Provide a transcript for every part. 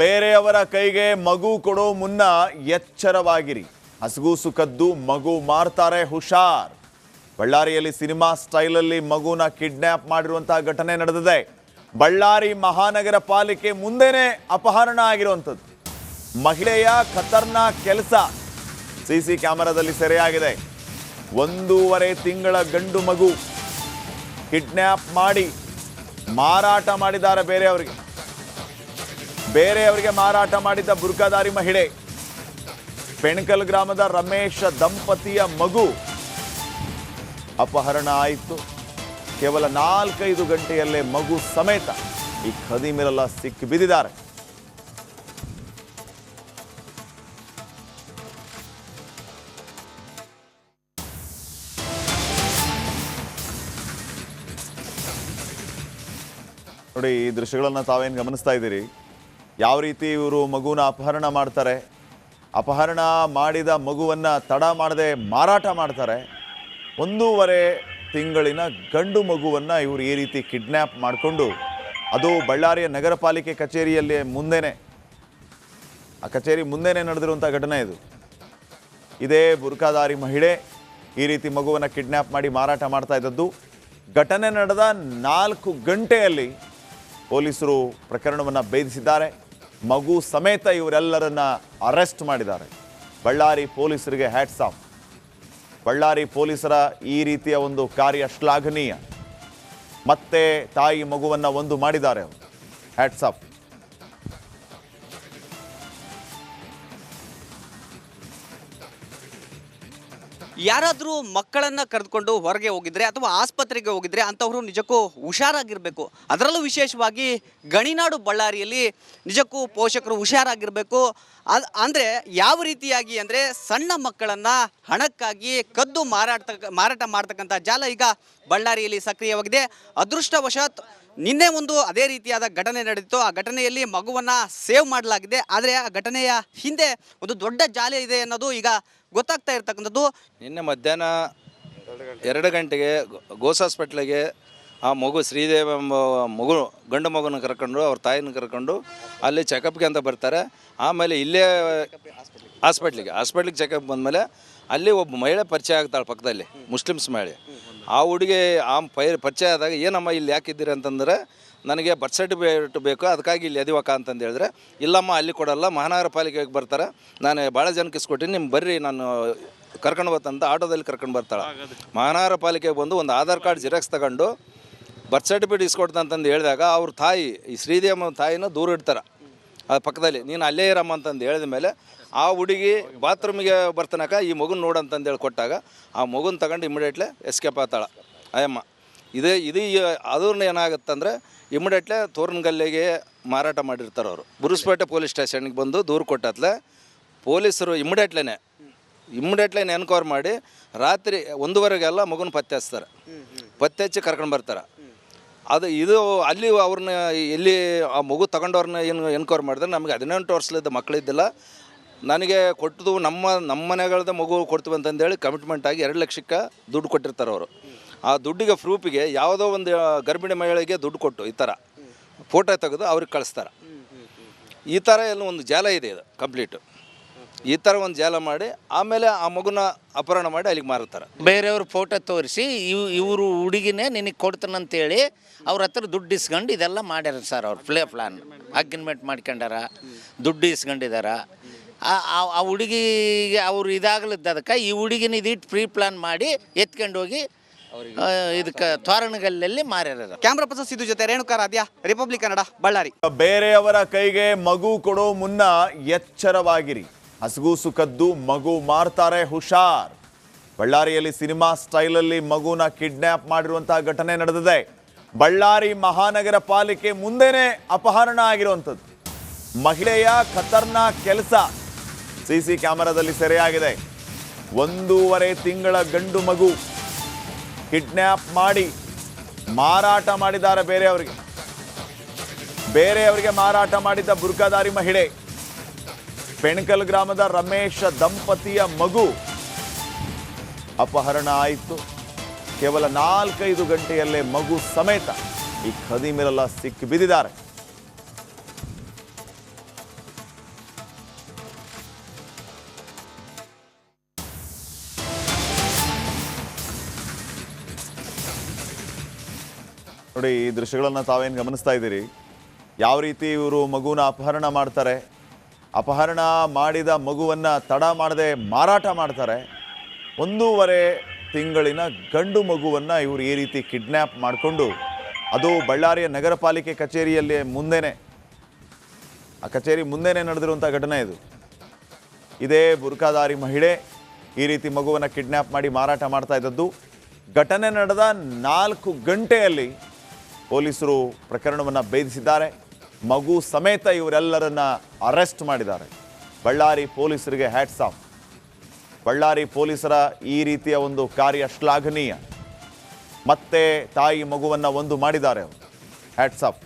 ಬೇರೆಯವರ ಕೈಗೆ ಮಗು ಕೊಡೋ ಮುನ್ನ ಎಚ್ಚರವಾಗಿರಿ. ಹಸಗೂಸು ಸುಖದ್ದು ಮಗು ಮಾರ್ತಾರೆ ಹುಷಾರ್. ಬಳ್ಳಾರಿಯಲ್ಲಿ ಸಿನಿಮಾ ಸ್ಟೈಲಲ್ಲಿ ಮಗುನ ಕಿಡ್ನ್ಯಾಪ್ ಮಾಡಿರುವಂತಹ ಘಟನೆ ನಡೆದಿದೆ. ಬಳ್ಳಾರಿ ಮಹಾನಗರ ಪಾಲಿಕೆ ಮುಂದೆನೆ ಅಪಹರಣ ಆಗಿರುವಂಥದ್ದು. ಮಹಿಳೆಯ ಖತರ್ನಾಕ್ ಕೆಲಸ ಸಿಸಿ ಕ್ಯಾಮೆರಾದಲ್ಲಿ ಸೆರೆಯಾಗಿದೆ. ಒಂದೂವರೆ ತಿಂಗಳ ಗಂಡು ಮಗು ಕಿಡ್ನ್ಯಾಪ್ ಮಾಡಿ ಮಾರಾಟ ಮಾಡಿದ್ದಾರೆ ಬೇರೆಯವರಿಗೆ. ಬೇರೆಯವರಿಗೆ ಮಾರಾಟ ಮಾಡಿದ್ದ ಬುರ್ಕಾದಾರಿ ಮಹಿಳೆ. ಪೆಣಕಲ್ ಗ್ರಾಮದ ರಮೇಶ ದಂಪತಿಯ ಮಗು ಅಪಹರಣ ಆಯಿತು. ಕೇವಲ ನಾಲ್ಕೈದು ಗಂಟೆಯಲ್ಲೇ ಮಗು ಸಮೇತ ಈ ಖದೀಮಿರಲ್ಲ ಸಿಕ್ಕಿ ಬಿದ್ದಿದ್ದಾರೆ. ನೋಡಿ, ಈ ದೃಶ್ಯಗಳನ್ನು ತಾವೇನು ಗಮನಿಸ್ತಾ ಇದ್ದೀರಿ? ಯಾವ ರೀತಿ ಇವರು ಮಗುನ ಅಪಹರಣ ಮಾಡ್ತಾರೆ? ಅಪಹರಣ ಮಾಡಿದ ಮಗುವನ್ನು ತಡ ಮಾಡದೆ ಮಾರಾಟ ಮಾಡ್ತಾರೆ. ಒಂದೂವರೆ ತಿಂಗಳಿನ ಗಂಡು ಮಗುವನ್ನು ಇವರು ಈ ರೀತಿ ಕಿಡ್ನ್ಯಾಪ್ ಮಾಡಿಕೊಂಡು, ಅದು ಬಳ್ಳಾರಿಯ ನಗರ ಪಾಲಿಕೆ ಕಚೇರಿಯಲ್ಲಿ ಮುಂದೆನೆ. ಆ ಕಚೇರಿ ಮುಂದೆನೆ ನಡೆದಿರುವಂಥ ಘಟನೆ ಇದು. ಇದೇ ಬುರ್ಕಾದಾರಿ ಮಹಿಳೆ ಈ ರೀತಿ ಮಗುವನ್ನು ಕಿಡ್ನ್ಯಾಪ್ ಮಾಡಿ ಮಾರಾಟ ಮಾಡ್ತಾ ಇದ್ದದ್ದು. ಘಟನೆ ನಡೆದ ನಾಲ್ಕು ಗಂಟೆಯಲ್ಲಿ ಪೊಲೀಸರು ಪ್ರಕರಣವನ್ನು ಭೇದಿಸಿದ್ದಾರೆ. ಮಗು ಸಮೇತ ಇವರೆಲ್ಲರನ್ನ ಅರೆಸ್ಟ್ ಮಾಡಿದ್ದಾರೆ. ಬಳ್ಳಾರಿ ಪೊಲೀಸರಿಗೆ ಹ್ಯಾಟ್ಸ್ ಆಫ್ ಬಳ್ಳಾರಿ ಪೊಲೀಸರ ಈ ರೀತಿಯ ಒಂದು ಕಾರ್ಯ ಶ್ಲಾಘನೀಯ. ಮತ್ತೆ ತಾಯಿ ಮಗುವನ್ನು ಒಂದು ಮಾಡಿದ್ದಾರೆ ಹ್ಯಾಟ್ಸ್ ಆಫ್ ಯಾರಾದರೂ ಮಕ್ಕಳನ್ನು ಕರೆದುಕೊಂಡು ಹೊರಗೆ ಹೋಗಿದ್ರೆ ಅಥವಾ ಆಸ್ಪತ್ರೆಗೆ ಹೋಗಿದ್ರೆ ಅಂಥವರು ನಿಜಕ್ಕೂ ಹುಷಾರಾಗಿರಬೇಕು. ಅದರಲ್ಲೂ ವಿಶೇಷವಾಗಿ ಗಣಿನಾಡು ಬಳ್ಳಾರಿಯಲ್ಲಿ ನಿಜಕ್ಕೂ ಪೋಷಕರು ಹುಷಾರಾಗಿರಬೇಕು. ಅದು ಅಂದರೆ ಯಾವ ರೀತಿಯಾಗಿ ಅಂದರೆ ಸಣ್ಣ ಮಕ್ಕಳನ್ನು ಹಣಕ್ಕಾಗಿ ಕದ್ದು ಮಾರಾಟ ಮಾರಾಟ ಮಾಡ್ತಕ್ಕಂಥ ಜಾಲ ಈಗ ಬಳ್ಳಾರಿಯಲ್ಲಿ ಸಕ್ರಿಯವಾಗಿದೆ. ಅದೃಷ್ಟವಶಾತ್ ನಿನ್ನೆ ಒಂದು ಅದೇ ರೀತಿಯಾದ ಘಟನೆ ನಡೆದಿತ್ತು. ಆ ಘಟನೆಯಲ್ಲಿ ಮಗುವನ್ನು ಸೇವ್ ಮಾಡಲಾಗಿದೆ. ಆದರೆ ಆ ಘಟನೆಯ ಹಿಂದೆ ಒಂದು ದೊಡ್ಡ ಜಾಲ ಇದೆ ಅನ್ನೋದು ಈಗ ಗೊತ್ತಾಗ್ತಾ ಇರ್ತಕ್ಕಂಥದ್ದು. ನಿನ್ನೆ ಮಧ್ಯಾಹ್ನ ಎರಡು ಗಂಟೆಗೆ ಗೋಸ್ ಹಾಸ್ಪಿಟ್ಲಿಗೆ ಆ ಮಗು ಶ್ರೀದೇವಿ ಎಂಬ ಮಗು, ಗಂಡು ಮಗುನ ಕರ್ಕೊಂಡು, ಅವ್ರ ತಾಯಿನ ಕರ್ಕೊಂಡು ಅಲ್ಲಿ ಚೆಕಪ್ಗೆ ಅಂತ ಬರ್ತಾರೆ. ಆಮೇಲೆ ಇಲ್ಲೇ ಹಾಸ್ಪಿಟ್ಲಿಗೆ ಹಾಸ್ಪಿಟ್ಲಿಗೆ ಚೆಕಪ್ ಬಂದಮೇಲೆ ಅಲ್ಲಿ ಒಬ್ಬ ಮಹಿಳೆ ಪರಿಚಯ ಆಗ್ತಾಳೆ ಪಕ್ಕದಲ್ಲಿ, ಮುಸ್ಲಿಮ್ಸ್ ಮಹಿಳೆ. ಆ ಹುಡುಗಿ ಆ ಪೈ ಪರಿಚಯ ಆದಾಗ ಏನಮ್ಮ ಇಲ್ಲಿ ಯಾಕಿದ್ದೀರಿ ಅಂತಂದರೆ, ನನಗೆ ಬರ್ತ್ ಸರ್ಟಿಫಿಕೇಟ್ ಬೇಕು, ಅದಕ್ಕಾಗಿ ಇಲ್ಲಿ ಎದಿವಕ ಅಂತಂದು ಹೇಳಿದ್ರೆ, ಇಲ್ಲಮ್ಮ ಅಲ್ಲಿ ಕೊಡಲ್ಲ, ಮಹಾನಗರ ಪಾಲಿಕೆಗೆ ಬರ್ತಾರೆ, ನಾನು ಭಾಳ ಜನಕ್ಕೆ ಇಸ್ಕೊಟ್ಟಿನಿ ನಿಮ್ಮ ಬರ್ರಿ, ನಾನು ಕರ್ಕೊಂಡು ಬರ್ತಂತ ಆಟೋದಲ್ಲಿ ಕರ್ಕೊಂಡು ಬರ್ತಾಳೆ. ಮಹಾನಗರ ಪಾಲಿಕೆಗೆ ಬಂದು ಒಂದು ಆಧಾರ್ ಕಾರ್ಡ್ ಜಿರಾಕ್ಸ್ ತಗೊಂಡು ಬರ್ತ್ ಸರ್ಟಿಫಿಕೇಟ್ ಇಸ್ಕೊಡ್ತಂತಂದು ಹೇಳಿದಾಗ, ಅವ್ರ ತಾಯಿ, ಈ ಶ್ರೀದೇವ ತಾಯಿನ ದೂರ ಇಡ್ತಾರೆ. ಪಕ್ಕದಲ್ಲಿ, ನೀನು ಅಲ್ಲೇ ಇರಮ್ಮ ಅಂತಂದು ಹೇಳಿದ ಮೇಲೆ ಆ ಹುಡುಗಿ ಬಾತ್ರೂಮಿಗೆ ಬರ್ತನಕ ಈ ಮಗುನ ನೋಡಂತಂದೇಳಿ ಕೊಟ್ಟಾಗ, ಆ ಮಗುನ ತಗೊಂಡು ಇಮಿಡಿಯೇಟ್ಲೆ ಎಸ್ಕೇಪ್ ಆತಾಳ. ಅಯ್ಯಮ್ಮ, ಇದೇ ಇದು ಅದನ್ನ ಏನಾಗುತ್ತಂದರೆ ಇಮಿಡಿಯೇಟ್ಲೆ ತೋರಣಗಲ್ಲಿಗೆ ಮಾರಾಟ ಮಾಡಿರ್ತಾರೆ ಅವರು. ಬುರುಸ್ಪೇಟೆ ಪೊಲೀಸ್ ಸ್ಟೇಷನ್ಗೆ ಬಂದು ದೂರು ಕೊಟ್ಟತ್ಲೆ ಪೊಲೀಸರು ಇಮ್ಮಿಡಿಯೇಟ್ಲೇ ಇಮಿಡಿಯೇಟ್ಲೇನೆ ಎನ್ಕ್ವೈರ್ ಮಾಡಿ ರಾತ್ರಿ ಒಂದೂವರೆಗೆಲ್ಲ ಮಗುನ ಪತ್ತೆ ಹಚ್ತಾರೆ. ಪತ್ತೆ ಹಚ್ಚಿ ಕರ್ಕೊಂಡು ಬರ್ತಾರೆ. ಅದು ಇದು ಅಲ್ಲಿ ಅವ್ರನ್ನ ಎಲ್ಲಿ ಆ ಮಗು ತಗೊಂಡವ್ರನ್ನ ಏನು ಎನ್ಕ್ವೈರ್ ಮಾಡಿದ್ರೆ ನಮಗೆ ಹದಿನೆಂಟು ವರ್ಷದ ಮಕ್ಕಳಿದ್ದಿಲ್ಲ. ನನಗೆ ಕೊಟ್ಟದು ನಮ್ಮ ನಮ್ಮ ಮನೆಗಳದ ಮಗು ಕೊಡ್ತೀವಿ ಅಂತಂದೇಳಿ ಕಮಿಟ್ಮೆಂಟ್ ಆಗಿ ಎರಡು ಲಕ್ಷಕ್ಕೆ ದುಡ್ಡು ಕೊಟ್ಟಿರ್ತಾರೆ ಅವರು. ಆ ದುಡ್ಡಿಗೆ ಪ್ರೂಫಿಗೆ ಯಾವುದೋ ಒಂದು ಗರ್ಭಿಣಿ ಮಹಿಳೆಗೆ ದುಡ್ಡು ಕೊಟ್ಟು ಈ ಥರ. ಫೋಟೋ ತೆಗೆದು ಅವ್ರಿಗೆ ಕಳಿಸ್ತಾರೆ. ಈ ಥರ ಎಲ್ಲ ಒಂದು ಜಾಲ ಇದೆ ಇದು ಕಂಪ್ಲೀಟು ಈ ಥರ ಒಂದು ಜಾಲ ಮಾಡಿ ಆಮೇಲೆ ಆ ಮಗುನ ಅಪಹರಣ ಮಾಡಿ ಅಲ್ಲಿಗೆ ಮಾರುತ್ತಾರೆ. ಬೇರೆಯವ್ರ ಫೋಟೋ ತೋರಿಸಿ ಇವ್ ಇವರು ಹುಡುಗಿನೇ ನಿನಗೆ ಕೊಡ್ತಾನಂತೇಳಿ ಅವ್ರ ಹತ್ರ ದುಡ್ಡು ಇಸ್ಕೊಂಡು ಇದೆಲ್ಲ ಮಾಡ್ಯಾರ ಸರ್ ಅವ್ರು ಪ್ಲೇ ಪ್ಲಾನ್. ಅಗ್ರಿಮೆಂಟ್ ಮಾಡ್ಕೊಂಡಾರ ದುಡ್ಡು ಇಸ್ಕೊಂಡಿದಾರ ಆ- ಆ- ಆ ಹುಡುಗಿಗೆ ಅವ್ರು ಇದಾಗ್ಲಿದ್ದ ಅದಕ್ಕೆ ಈ ಹುಡುಗಿನ ಇದಿಟ್ಟು ಪ್ರೀ ಪ್ಲಾನ್ ಮಾಡಿ ಎತ್ಕೊಂಡು ಹೋಗಿ ಇದಕ್ಕೆ ತೋರಣಗಲ್ಲಲ್ಲಿ ಮಾರ್ಯಾರ ಕ್ಯಾಮ್ರಾ ಪರ್ಸನ್ ಸಿದ್ದು ಜೊತೆ ರೇಣುಕಾ ರಾಧ್ಯ ರಿಪಬ್ಲಿಕ್ ಕನ್ನಡ ಬಳ್ಳಾರಿ. ಬೇರೆಯವರ ಕೈಗೆ ಮಗು ಕೊಡೋ ಮುನ್ನ ಎಚ್ಚರವಾಗಿರಿ. ಹಸಗೂಸು ಸುಖದ್ದು, ಮಗು ಮಾರ್ತಾರೆ, ಹುಷಾರ್. ಬಳ್ಳಾರಿಯಲ್ಲಿ ಸಿನಿಮಾ ಸ್ಟೈಲಲ್ಲಿ ಮಗುನ ಕಿಡ್ನ್ಯಾಪ್ ಮಾಡಿರುವಂತಹ ಘಟನೆ ನಡೆದಿದೆ. ಬಳ್ಳಾರಿ ಮಹಾನಗರ ಪಾಲಿಕೆ ಮುಂದೆನೆ ಅಪಹರಣ ಆಗಿರುವಂಥದ್ದು. ಮಹಿಳೆಯ ಖತರ್ನಾಕ್ ಕೆಲಸ ಸಿಸಿ ಕ್ಯಾಮೆರಾದಲ್ಲಿ ಸೆರೆಯಾಗಿದೆ. ಒಂದೂವರೆ ತಿಂಗಳ ಗಂಡು ಮಗು ಕಿಡ್ನ್ಯಾಪ್ ಮಾಡಿ ಮಾರಾಟ ಮಾಡಿದ್ದಾರೆ ಬೇರೆಯವರಿಗೆ. ಬೇರೆಯವರಿಗೆ ಮಾರಾಟ ಮಾಡಿದ್ದ ಬುರ್ಕಾದಾರಿ ಮಹಿಳೆ. ಪೆಣಕಲ್ ಗ್ರಾಮದ ರಮೇಶ ದಂಪತಿಯ ಮಗು ಅಪಹರಣ ಆಯಿತು. ಕೇವಲ ನಾಲ್ಕೈದು ಗಂಟೆಯಲ್ಲೇ ಮಗು ಸಮೇತ ಈ ಖದೀಮಿರಲ್ಲ ಸಿಕ್ಕಿ ಬಿದ್ದಿದ್ದಾರೆ. ನೋಡಿ, ಈ ದೃಶ್ಯಗಳನ್ನು ತಾವೇನು ಗಮನಿಸ್ತಾ ಇದ್ದೀರಿ? ಯಾವ ರೀತಿ ಇವರು ಮಗುವನ್ನ ಅಪಹರಣ ಮಾಡ್ತಾರೆ? ಅಪಹರಣ ಮಾಡಿದ ಮಗುವನ್ನು ತಡ ಮಾಡದೆ ಮಾರಾಟ ಮಾಡ್ತಾರೆ. ಒಂದೂವರೆ ತಿಂಗಳಿನ ಗಂಡು ಮಗುವನ್ನು ಇವರು ಈ ರೀತಿ ಕಿಡ್ನ್ಯಾಪ್ ಮಾಡಿಕೊಂಡು ಅದು ಬಳ್ಳಾರಿಯ ನಗರ ಪಾಲಿಕೆ ಕಚೇರಿಯಲ್ಲಿ ಮುಂದೆನೆ. ಆ ಕಚೇರಿ ಮುಂದೆನೆ ನಡೆದಿರುವಂಥ ಘಟನೆ ಇದು. ಇದೇ ಬುರ್ಕಾದಾರಿ ಮಹಿಳೆ ಈ ರೀತಿ ಮಗುವನ್ನು ಕಿಡ್ನ್ಯಾಪ್ ಮಾಡಿ ಮಾರಾಟ ಮಾಡ್ತಾ ಇದ್ದದ್ದು. ಘಟನೆ ನಡೆದ ನಾಲ್ಕು ಗಂಟೆಯಲ್ಲಿ ಪೊಲೀಸರು ಪ್ರಕರಣವನ್ನು ಭೇದಿಸಿದ್ದಾರೆ. ಮಗು ಸಮೇತ ಇವರೆಲ್ಲರನ್ನ ಅರೆಸ್ಟ್ ಮಾಡಿದ್ದಾರೆ. ಬಳ್ಳಾರಿ ಪೊಲೀಸರಿಗೆ ಹ್ಯಾಟ್ಸ್ ಆಫ್ ಬಳ್ಳಾರಿ ಪೊಲೀಸರ ಈ ರೀತಿಯ ಒಂದು ಕಾರ್ಯ ಶ್ಲಾಘನೀಯ. ಮತ್ತೆ ತಾಯಿ ಮಗುವನ್ನು ಒಂದು ಮಾಡಿದ್ದಾರೆ ಅವರು. ಹ್ಯಾಟ್ಸ್ ಆಫ್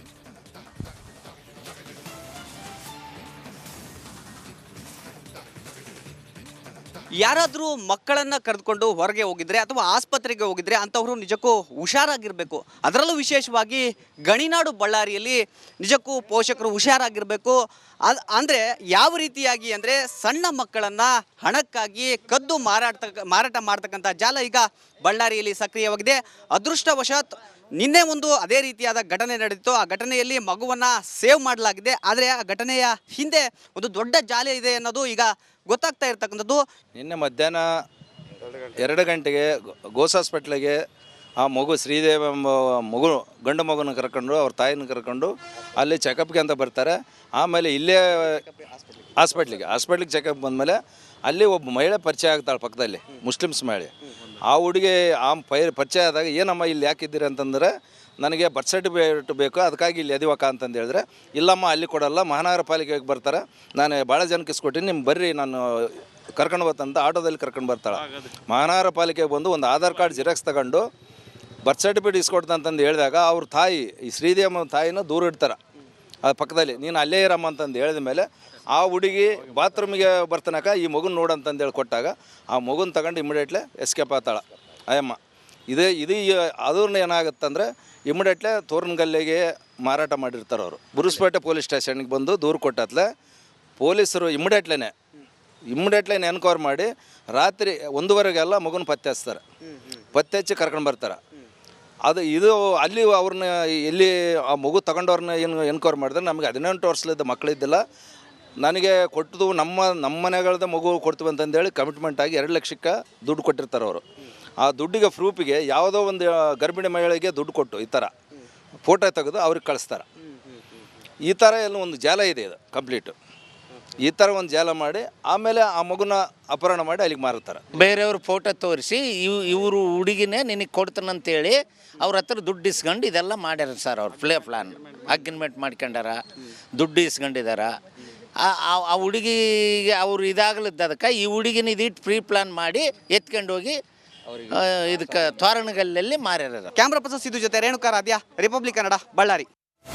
ಯಾರಾದರೂ ಮಕ್ಕಳನ್ನು ಕರೆದುಕೊಂಡು ಹೊರಗೆ ಹೋಗಿದ್ರೆ ಅಥವಾ ಆಸ್ಪತ್ರೆಗೆ ಹೋಗಿದ್ರೆ ಅಂಥವರು ನಿಜಕ್ಕೂ ಹುಷಾರಾಗಿರಬೇಕು. ಅದರಲ್ಲೂ ವಿಶೇಷವಾಗಿ ಗಣಿನಾಡು ಬಳ್ಳಾರಿಯಲ್ಲಿ ನಿಜಕ್ಕೂ ಪೋಷಕರು ಹುಷಾರಾಗಿರಬೇಕು. ಅದು ಅಂದರೆ ಯಾವ ರೀತಿಯಾಗಿ ಅಂದರೆ ಸಣ್ಣ ಮಕ್ಕಳನ್ನು ಹಣಕ್ಕಾಗಿ ಕದ್ದು ಮಾರಾಟ ಮಾರಾಟ ಮಾಡ್ತಕ್ಕಂಥ ಜಾಲ ಈಗ ಬಳ್ಳಾರಿಯಲ್ಲಿ ಸಕ್ರಿಯವಾಗಿದೆ. ಅದೃಷ್ಟವಶಾತ್ ನಿನ್ನೆ ಒಂದು ಅದೇ ರೀತಿಯಾದ ಘಟನೆ ನಡೆದಿತ್ತು. ಆ ಘಟನೆಯಲ್ಲಿ ಮಗುವನ್ನು ಸೇವ್ ಮಾಡಲಾಗಿದೆ. ಆದರೆ ಆ ಘಟನೆಯ ಹಿಂದೆ ಒಂದು ದೊಡ್ಡ ಜಾಲ ಇದೆ ಅನ್ನೋದು ಈಗ ಗೊತ್ತಾಗ್ತಾ ಇರ್ತಕ್ಕಂಥದ್ದು. ನಿನ್ನೆ ಮಧ್ಯಾಹ್ನ ಎರಡು ಗಂಟೆಗೆ ಗೋಸ್ ಹಾಸ್ಪಿಟ್ಲಿಗೆ ಆ ಮಗು ಶ್ರೀದೇವ ಎಂಬ ಮಗು, ಗಂಡು ಮಗುನ ಕರ್ಕೊಂಡು, ಅವ್ರ ತಾಯಿನ ಕರ್ಕೊಂಡು ಅಲ್ಲಿ ಚೆಕಪ್ಗೆ ಅಂತ ಬರ್ತಾರೆ. ಆಮೇಲೆ ಇಲ್ಲೇ ಹಾಸ್ಪಿಟ್ಲಿಗೆ ಹಾಸ್ಪಿಟ್ಲಿಗೆ ಚೆಕಪ್ ಬಂದಮೇಲೆ ಅಲ್ಲಿ ಒಬ್ಬ ಮಹಿಳೆ ಪರಿಚಯ ಆಗ್ತಾಳೆ ಪಕ್ಕದಲ್ಲಿ, ಮುಸ್ಲಿಮ್ಸ್ ಮಹಿಳೆ. ಆ ಹುಡುಗಿ ಆ ಪೈ ಪರಿಚಯ ಆದಾಗ ಏನಮ್ಮ ಇಲ್ಲಿ ಯಾಕಿದ್ದೀರಿ ಅಂತಂದರೆ, ನನಗೆ ಬರ್ತ್ ಸರ್ಟಿಫಿಕೇಟ್ ಬೇಕು, ಅದಕ್ಕಾಗಿ ಇಲ್ಲಿ ಎದಿವಕ ಅಂತಂದು ಹೇಳಿದ್ರೆ, ಇಲ್ಲಮ್ಮ, ಅಲ್ಲಿ ಕೊಡಲ್ಲ, ಮಹಾನಗರ ಪಾಲಿಕೆಗೆ ಬರ್ತಾರೆ. ನಾನು ಭಾಳ ಜನಕ್ಕೆ ಇಸ್ಕೊಟ್ಟಿನಿ, ನಿಮ್ಗೆ ಬರ್ರಿ, ನಾನು ಕರ್ಕೊಂಡು ಬರ್ತಂತ ಆಟೋದಲ್ಲಿ ಕರ್ಕೊಂಡು ಬರ್ತಾಳೆ. ಮಹಾನಗರ ಪಾಲಿಕೆಗೆ ಬಂದು ಒಂದು ಆಧಾರ್ ಕಾರ್ಡ್ ಜಿರಾಕ್ಸ್ ತಗೊಂಡು ಬರ್ತ್ ಸರ್ಟಿಫಿಕೇಟ್ ಇಸ್ಕೊಡ್ತಂತಂದು ಹೇಳಿದಾಗ, ಅವ್ರ ತಾಯಿ, ಈ ಶ್ರೀದೇವ ತಾಯಿನ ದೂರ ಇಡ್ತಾರೆ. ಪಕ್ಕದಲ್ಲಿ, ನೀನು ಅಲ್ಲೇ ಇರಮ್ಮ ಅಂತಂದು ಹೇಳಿದ ಮೇಲೆ ಆ ಹುಡುಗಿ ಬಾತ್ರೂಮಿಗೆ ಬರ್ತನಕ ಈ ಮಗುನ ನೋಡಂತಂದೇಳಿ ಕೊಟ್ಟಾಗ, ಆ ಮಗುನ ತಗೊಂಡು ಇಮಿಡಿಯೇಟ್ಲೆ ಎಸ್ಕೇಪ್ ಆತಾಳ. ಅಯ್ಯಮ್ಮ, ಇದೇ ಇದು ಅದನ್ನ ಏನಾಗುತ್ತಂದರೆ ಇಮಿಡಿಯೇಟ್ಲೆ ತೋರಣಗಲ್ಲಿಗೆ ಮಾರಾಟ ಮಾಡಿರ್ತಾರೆ ಅವರು. ಬುರುಸ್ಪೇಟೆ ಪೊಲೀಸ್ ಸ್ಟೇಷನ್ಗೆ ಬಂದು ದೂರು ಕೊಟ್ಟತ್ಲೆ ಪೊಲೀಸರು ಇಮ್ಮಿಡಿಯೇಟ್ಲೇ ಇಮಿಡಿಯೇಟ್ಲೇನೆ ಎನ್ಕ್ವೈರ್ ಮಾಡಿ ರಾತ್ರಿ ಒಂದೂವರೆಗೆಲ್ಲ ಮಗುನ ಪತ್ತೆ ಹಚ್ತಾರೆ. ಪತ್ತೆ ಹಚ್ಚಿ ಕರ್ಕೊಂಡು ಬರ್ತಾರೆ. ಅದು ಇದು ಅಲ್ಲಿ ಅವ್ರನ್ನ ಎಲ್ಲಿ ಆ ಮಗು ತಗೊಂಡವ್ರನ್ನ ಏನು ಎನ್ಕ್ವೈರ್ ಮಾಡಿದ್ರೆ ನಮಗೆ ಹದಿನೆಂಟು ವರ್ಷದ ಮಕ್ಕಳಿದ್ದಿಲ್ಲ. ನನಗೆ ಕೊಟ್ಟದು ನಮ್ಮ ನಮ್ಮ ಮನೆಗಳದ ಮಗು ಕೊಡ್ತೀವಿ ಅಂತಂದೇಳಿ ಕಮಿಟ್ಮೆಂಟ್ ಆಗಿ ಎರಡು ಲಕ್ಷಕ್ಕೆ ದುಡ್ಡು ಕೊಟ್ಟಿರ್ತಾರೆ ಅವರು. ಆ ದುಡ್ಡಿಗೆ ಪ್ರೂಫಿಗೆ ಯಾವುದೋ ಒಂದು ಗರ್ಭಿಣಿ ಮಹಿಳೆಗೆ ದುಡ್ಡು ಕೊಟ್ಟು ಈ ಥರ ಫೋಟೋ ತೆಗೆದು ಅವ್ರಿಗೆ ಕಳಿಸ್ತಾರೆ. ಈ ಥರ ಎಲ್ಲ ಒಂದು ಜಾಲ ಇದೆ ಇದು ಕಂಪ್ಲೀಟು ಈ ಥರ ಒಂದು ಜಾಲ ಮಾಡಿ ಆಮೇಲೆ ಆ ಮಗುನ ಅಪಹರಣ ಮಾಡಿ ಅಲ್ಲಿಗೆ ಮಾರುತ್ತಾರೆ. ಬೇರೆಯವ್ರ ಫೋಟೋ ತೋರಿಸಿ ಇವ್ ಇವರು ಹುಡುಗಿನೇ ನಿನಗೆ ಕೊಡ್ತಾನಂತೇಳಿ ಅವ್ರ ಹತ್ರ ದುಡ್ಡು ಇಸ್ಕೊಂಡು ಇದೆಲ್ಲ ಮಾಡ್ಯಾರ ಸರ್ ಅವ್ರು ಪ್ಲೇ ಪ್ಲಾನ್. ಅಗ್ರಿಮೆಂಟ್ ಮಾಡ್ಕೊಂಡಾರ ದುಡ್ಡು ಇಸ್ಕೊಂಡಿದಾರ ಆ- ಆ ಆ ಹುಡುಗಿಗೆ ಅವ್ರು ಇದಾಗ್ಲಿದ್ದ ಅದಕ್ಕೆ ಈ ಹುಡುಗಿನ ಇದಿಟ್ಟು ಪ್ರೀ ಪ್ಲಾನ್ ಮಾಡಿ ಎತ್ಕೊಂಡು ಹೋಗಿ ಇದಕ್ಕೆ ತೋರಣಗಲ್ಲಲ್ಲಿ ಮಾರ್ಯಾರ. ಕ್ಯಾಮ್ರಾ ಪರ್ಸನ್ ಸಿದ್ದು ಜೊತೆ ರೇಣುಕಾ ಅದ್ಯಾ ರಿಪಬ್ಲಿಕ್ ಕನ್ನಡ ಬಳ್ಳಾರಿ.